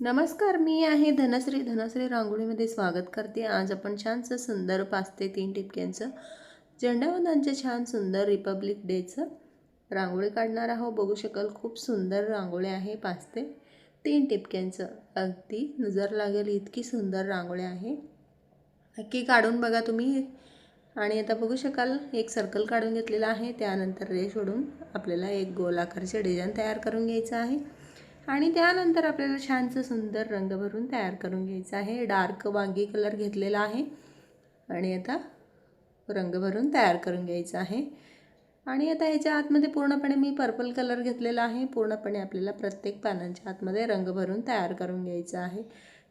नमस्कार मी आहे धनश्री. धनश्री रांगोळीमध्ये स्वागत करते. आज आपण छानसं सुंदर पाच ते तीन टिपक्यांचं. झेंडावंदांचं छान सुंदर रिपब्लिक डेचं रांगोळी काढणार आहोत. बघू शकाल खूप सुंदर रांगोळी आहे पाच ते तीन टिपक्यांचं. अगदी नजर लागेल इतकी सुंदर रांगोळी आहे. नक्की काढून बघा तुम्ही. आणि आता बघू शकाल एक सर्कल काढून घेतलेला आहे. त्यानंतर रेष ओढून आपल्याला एक गोलाकारचे डिझाईन तयार करून घ्यायचं आहे. आणि त्यानंतर आपल्याला छानसं सुंदर रंग भरून तयार करून घ्यायचं आहे. डार्क वांगी कलर घेतलेला आहे. आणि आता रंग भरून तयार करून घ्यायचा आहे. आणि आता ह्याच्या आतमध्ये पूर्णपणे मी पर्पल कलर घेतलेला आहे. पूर्णपणे आपल्याला प्रत्येक पानांच्या आतमध्ये रंग भरून तयार करून घ्यायचा आहे.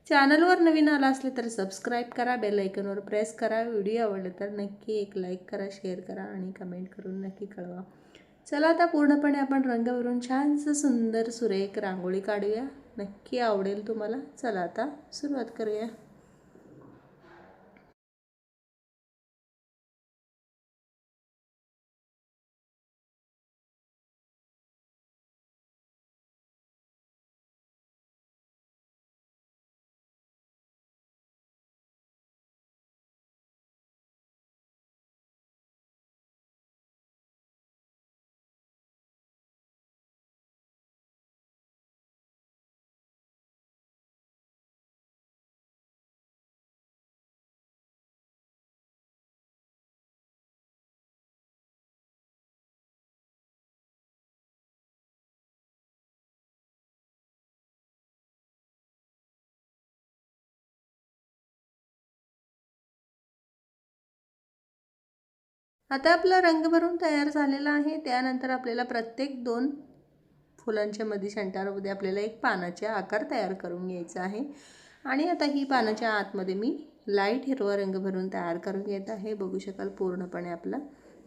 चॅनलवर नवीन आला असले तर सबस्क्राईब करा बेल आयकनवर प्रेस करा. व्हिडिओ आवडला तर नक्की एक लाईक करा शेअर करा आणि कमेंट करून नक्की कळवा. चला आता पूर्णपणे आपण रंगवरून छानसं सुंदर सुरेख रांगोळी काढूया. नक्की आवडेल तुम्हाला. चला आता सुरुवात करूया. आता आपला रंग भरून तयार झालेला आहे. त्यानंतर आपल्याला प्रत्येक दोन फुलांच्या मध्ये सेंटरमध्ये आपल्याला एक पानाचे आकार तयार करून घ्यायचा आहे. आणि आता ही पानाच्या आतमध्ये मी लाइट हिरवा रंग भरून तयार करून घेत आहे. बघू शकाल पूर्णपणे आपला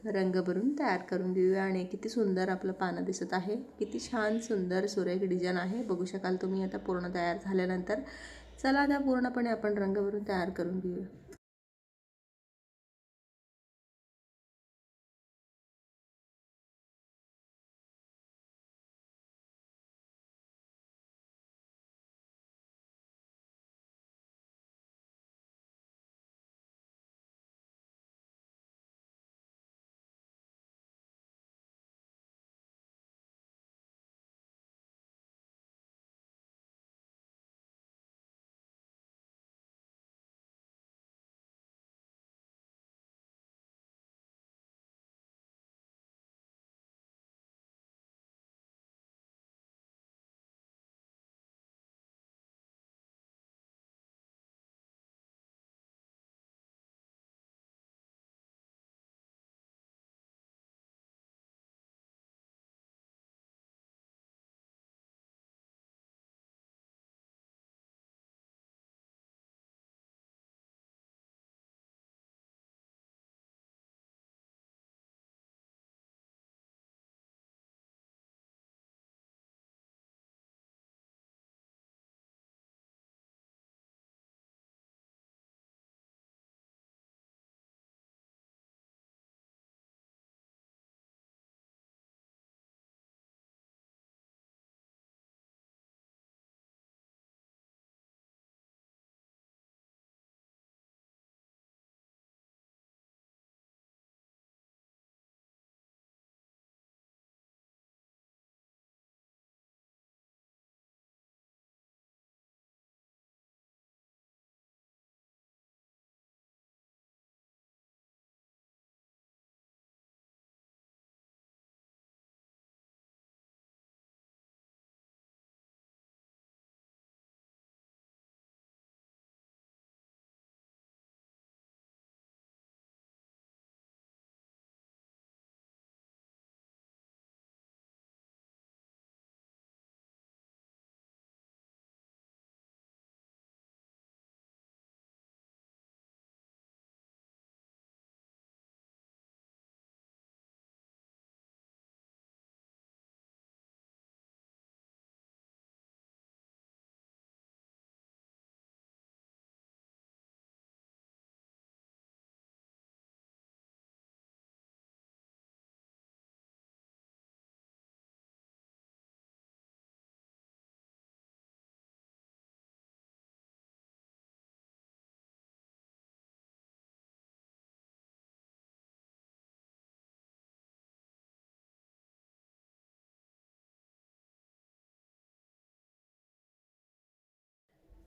रंग भरून तयार करून घेऊया आणि किती सुंदर आपलं पानं दिसत आहे. किती छान सुंदर सुरेख डिझाईन आहे. बघू शकाल तुम्ही आता पूर्ण तयार झाल्यानंतर. चला आता पूर्णपणे आपण रंग भरून तयार करून घेऊया.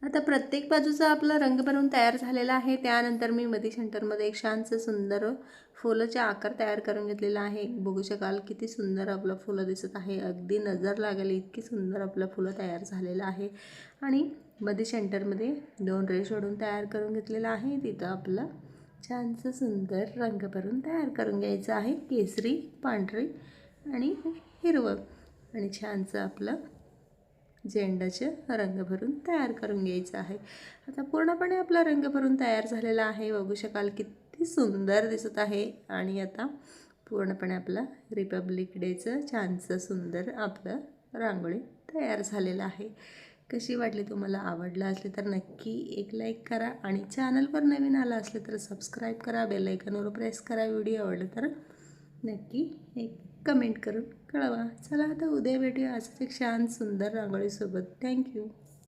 आता प्रत्येक बाजूचा आपला रंग भरून तयार झालेला आहे. त्यानंतर मी मधी सेंटरमध्ये एक छानसं सुंदर फुलाचे आकार तयार करून घेतलेला आहे. बघू शकाल किती सुंदर आपलं फुलं दिसत आहे. अगदी नजर लागेल इतकी सुंदर आपलं फुलं तयार झालेलं आहे. आणि मधी सेंटरमध्ये दोन रेष ओढून तयार करून घेतलेलं आहे. तिथं आपलं छानसं सुंदर रंग भरून तयार करून घ्यायचं आहे. केसरी पांढरी आणि हिरवं आणि छानसं आपलं झेंडाचे रंग भरून तयार करून घ्यायचं आहे. आता पूर्णपणे आपला रंग भरून तयार झालेला आहे. बघू शकाल किती सुंदर दिसत आहे. आणि आता पूर्णपणे आपला रिपब्लिक डेचं छानसं सुंदर आपलं रांगोळी तयार झालेलं आहे. कशी वाटली तुम्हाला? आवडलं असले तर नक्की एक लाईक करा. आणि चॅनलवर नवीन आला असले तर सबस्क्राईब करा. बेलायकनवर प्रेस करा. व्हिडिओ आवडलं तर नक्की एक कमेंट करून कळवा. चला आता उद्या भेटूया असंच एक छान सुंदर रांगोळीसोबत. थँक्यू.